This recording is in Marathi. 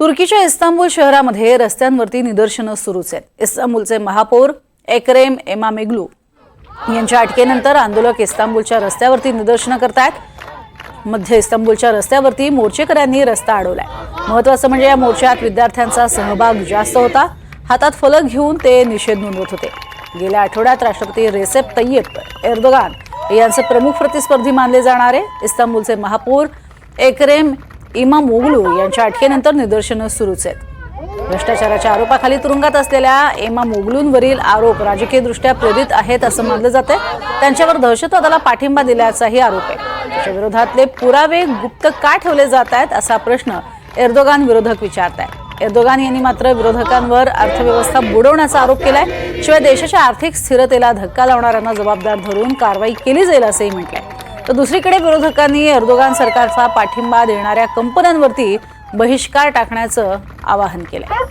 तुर्कीच्या इस्तांबूल शहरामध्ये रस्त्यांवरती निदर्शनं सुरूच आहेत. इस्तांबूलचे महापौर एक्रेम एमामेग्लू यांच्या अटकेनंतर आंदोलक इस्तांबूलच्या रस्त्यावरती निदर्शनं करतायत. मध्य इस्तांबूलच्या रस्त्यावरती मोर्चेकऱ्यांनी रस्ता अडवलाय. महत्वाचं म्हणजे या मोर्चात विद्यार्थ्यांचा सहभाग जास्त होता. हातात फलक घेऊन ते निषेध नोंदवत होते. गेल्या आठवड्यात राष्ट्रपती रेसेप तय्यप एर्दोगान यांचे प्रमुख प्रतिस्पर्धी मानले जाणारे. इस्तांबूलचे महापौर एक्रेम इमामोग्लू यांच्या अटकेनंतर निदर्शनं सुरूच आहेत. भ्रष्टाचाराच्या आरोपाखाली तुरुंगात असलेल्या एमा मोगलूंवरील आरोप राजकीयदृष्ट्या प्रेरित आहेत असं मानलं जातंय. त्यांच्यावर दहशतवादाला पाठिंबा दिल्याचाही आरोप आहे. त्याच्या विरोधातले पुरावे गुप्त का ठेवले जात आहेत असा प्रश्न एर्दोगान विरोधक विचारत आहे एर्दोगान यांनी मात्र विरोधकांवर अर्थव्यवस्था बुडवण्याचा आरोप केलाय. शिवाय देशाच्या आर्थिक स्थिरतेला धक्का लावणाऱ्यांना जबाबदार धरून कारवाई केली जाईल असंही म्हटलंय. तर दुसरीकडे विरोधकांनी अर्दोगान सरकारचा पाठिंबा देणाऱ्या कंपन्यांवरती बहिष्कार टाकण्याचं आवाहन केलंय.